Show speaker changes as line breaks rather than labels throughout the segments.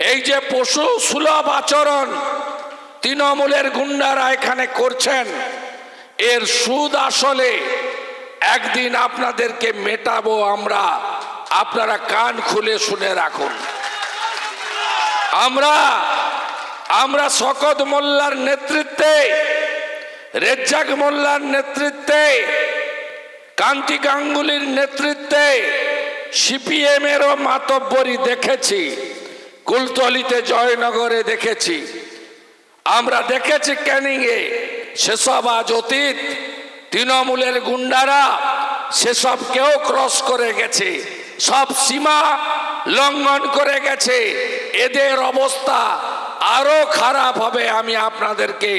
এই যে পশু সুলভ আচরণ তৃণমূলের গুন্ডারা এখানে করছেন, এর সুদ আসলে একদিন আপনাদেরকে মেটাবো আমরা। আপনারা কান খুলে শুনে রাখুন। আমরা আমরা শকত মোল্লার নেতৃত্বে, রেজ্জাক মোল্লার নেতৃত্বে, কান্তি গাঙ্গুলির নেতৃত্বে সিপিএম এরও মাতব্বরি দেখেছি। কুলতলিতে জয়নগরে দেখেছি। আমরা দেখেছি ক্যানিংয়ে। সেসব আজ অতীত। তৃণমূলের গুন্ডারা সেসব কেউ ক্রস করে গেছে। সব সীমা লঙ্ঘন করে গেছে। এদের অবস্থা আরও খারাপ হবে আমি আপনাদেরকে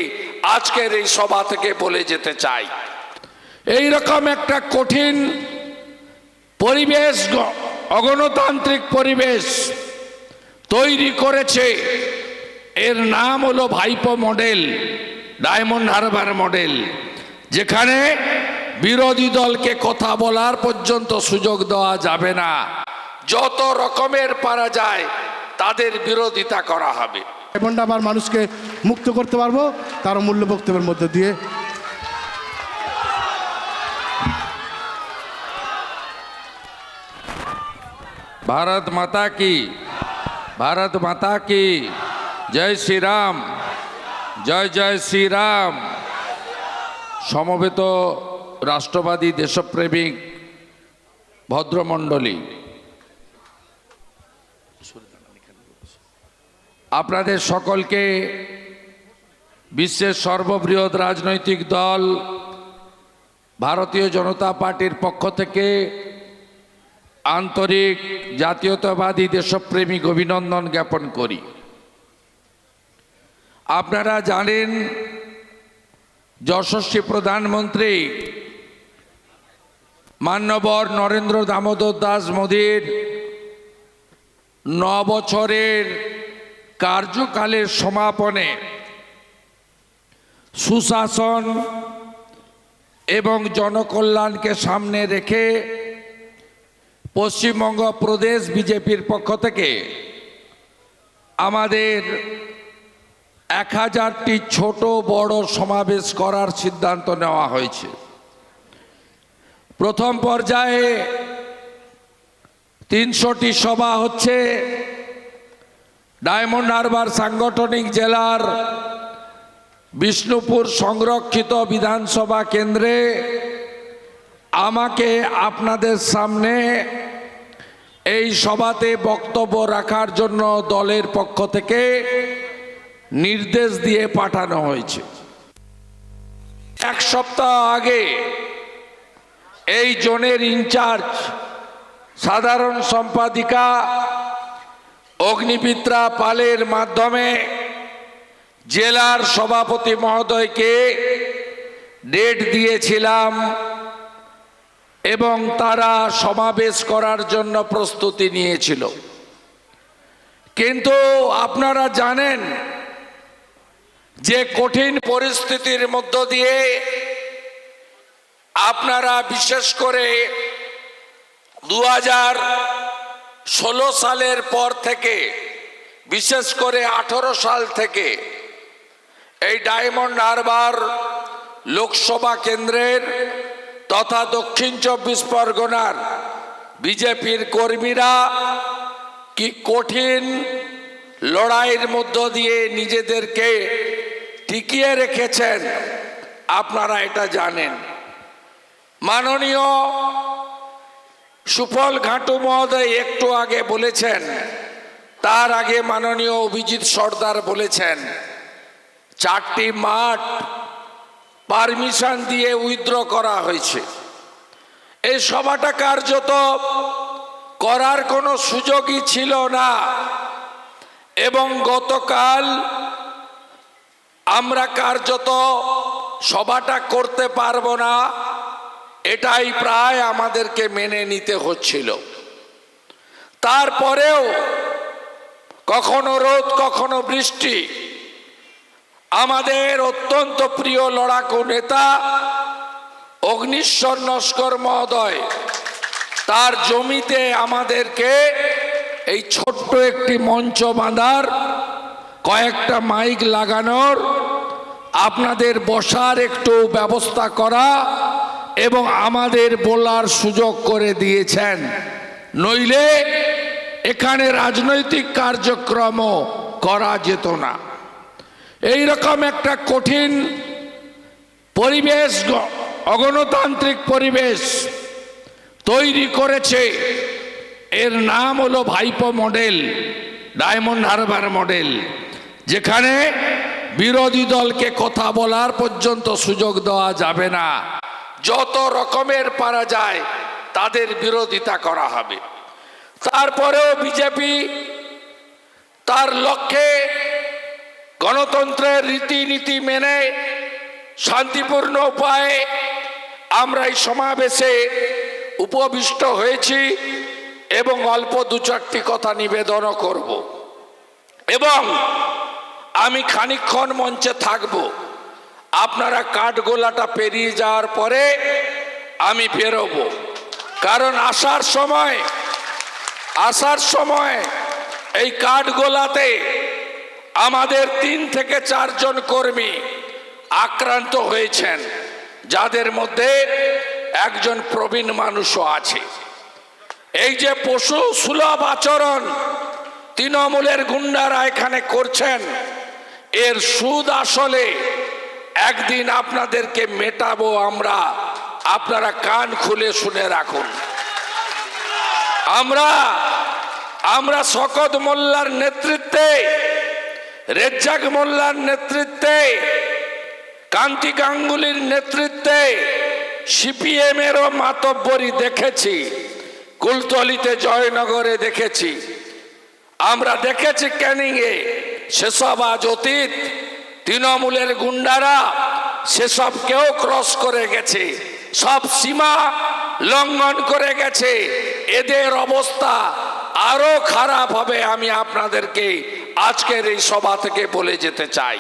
আজকের এই সভা থেকে বলে যেতে চাই। এই রকম একটা কঠিন পরিবেশ, অগণতান্ত্রিক পরিবেশ তৈরি করেছে এর নাম হলো ভাইপো মডেল ডায়মন্ড হারবার মডেল যেখানে বিরোধী দলকে কথা বলার পর্যন্ত সুযোগ দেওয়া যাবে না যত রকমের পারা যায় তাদের বিরোধিতা করা হবে
এবং আবার মানুষকে মুক্ত করতে পারবো তার মূল্য বক্তব্যের মধ্যে দিয়ে
भारत माता की भारत माता की জয় শ্রীরাম জয় জয় শ্রীরাম সমবেত রাষ্ট্রবাদী দেশপ্রেমিক ভদ্রমণ্ডলী আপনাদের সকলকে বিশ্বের সর্ববৃহৎ রাজনৈতিক দল ভারতীয় জনতা পার্টির পক্ষ থেকে আন্তরিক জাতীয়তাবাদী দেশপ্রেমিক অভিনন্দন জ্ঞাপন করি। আপনারা জানেন, যশস্বী প্রধানমন্ত্রী মান্যবর নরেন্দ্র দামোদর দাস মোদীর ন বছরের কার্যকালের সমাপনে সুশাসন এবং জনকল্যাণকে সামনে রেখে পশ্চিমবঙ্গ প্রদেশ বিজেপির পক্ষ থেকে আমাদের এক হাজারটি ছোট বড় সমাবেশ করার সিদ্ধান্ত নেওয়া হয়েছে। প্রথম পর্যায়ে তিনশোটি সভা হচ্ছে। ডায়মন্ড হারবার সাংগঠনিক জেলার বিষ্ণুপুর সংরক্ষিত বিধানসভা কেন্দ্রে আমাকে আপনাদের সামনে এই সভাতে বক্তব্য রাখার জন্য দলের পক্ষ থেকে নির্দেশ দিয়ে পাঠানো হয়েছে। এক সপ্তাহ আগে এই জোনের ইনচার্জ, সাধারণ সম্পাদিকা অগ্নিমিত্রা পালের মাধ্যমে জেলার সভাপতি মহোদয়কে ডেট দিয়েছিলাম এবং তারা সমাবেশ করার জন্য প্রস্তুতি নিয়েছিল। কিন্তু আপনারা জানেন যে কঠিন পরিস্থিতির মধ্য দিয়ে আপনারা বিশেষ করে দু ষোলো সালের পর থেকে, বিশেষ করে আঠেরো সাল থেকে এই ডায়মন্ড হারবার লোকসভা কেন্দ্রের তথা দক্ষিণ চব্বিশ পরগনার বিজেপির কর্মীরা কি কঠিন লড়াইয়ের মধ্য দিয়ে নিজেদেরকে টিকিয়ে রেখেছেন, আপনারা এটা জানেন। মাননীয় সুফল ঘাটু মহোদয় একটু আগে বলেছেন, তার আগে মাননীয় অভিজিৎ সর্দার বলেছেন, চারটি মাঠ পারমিশন দিয়ে উইথড্র করা হয়েছে। এই সভাটা কার্যত করার কোনো সুযোগই ছিল না। এবং গতকাল আমরা কার্যত সভাটা করতে পারব না, এটাই প্রায় আমাদেরকে মেনে নিতে হচ্ছিল। তারপরেও কখনো রোদ, কখনো বৃষ্টি আমাদের অত্যন্ত প্রিয় লড়াকু নেতা অগ্নিশ্বর নস্কর মহোদয়, তার জমিতে আমাদেরকে এই ছোট্ট একটি মঞ্চ বাঁধার কয়েকটা মাইক লাগানোর, আপনাদের বসার একটু ব্যবস্থা করা এবং আমাদের বলার সুযোগ করে দিয়েছেন। নইলে এখানে রাজনৈতিক কার্যক্রম করা যেত না। এই রকম একটা কঠিন পরিবেশ, অগণতান্ত্রিক পরিবেশ তৈরি করেছে। এর নাম হলো ভাইপো মডেল, ডায়মন্ড হারবার মডেল, যেখানে বিরোধী দলকে কথা বলার পর্যন্ত সুযোগ দেওয়া যাবে না। যত রকমের পারা যায়, তাদের বিরোধিতা করা হবে। তারপরেও বিজেপি তার লক্ষ্যে গণতন্ত্রের রীতিনীতি মেনে শান্তিপূর্ণ উপায়ে আমরা এই সমাবেশে উপবিষ্ট হয়েছি এবং অল্প দু চারটি কথা নিবেদনও করব। এবং আমি খানিকক্ষণ মঞ্চে থাকব। আপনারা কাঠগোলাটা পেরিয়ে যাওয়ার পরে আমি বেরোবো। কারণ আসার সময় আসার সময় এই কাঠগোলাতে আমাদের তিন থেকে চারজন কর্মী আক্রান্ত হয়েছেন, যাদের মধ্যে একজন প্রবীণ মানুষও আছে। এই যে পশু সুলভ আচরণ তৃণমূলের গুন্ডারা এখানে করছেন, এর সুদ আসলে একদিন আপনাদেরকে মেটাবো আমরা। আপনারা কান খুলে শুনে রাখুন। আমরা আমরা শকত মোল্লার নেতৃত্বে রেজ্জাক মোল্লার নেতৃত্বে, কান্তি গাঙ্গুলির নেতৃত্বে সিপিএম এরও মাতব্বরি দেখেছি, কুলতলিতে জয়নগরে দেখেছি। আমরা দেখেছি ক্যানিংয়ে, সেসব আজ অতীত, তৃণমূলের গুন্ডারা সেসব কেউ ক্রস করে গেছে, সব সীমা লঙ্ঘন করে গেছে, এদের অবস্থা আরও খারাপ হবে আমি আপনাদেরকে আজকের এই সভা থেকে বলে যেতে চাই।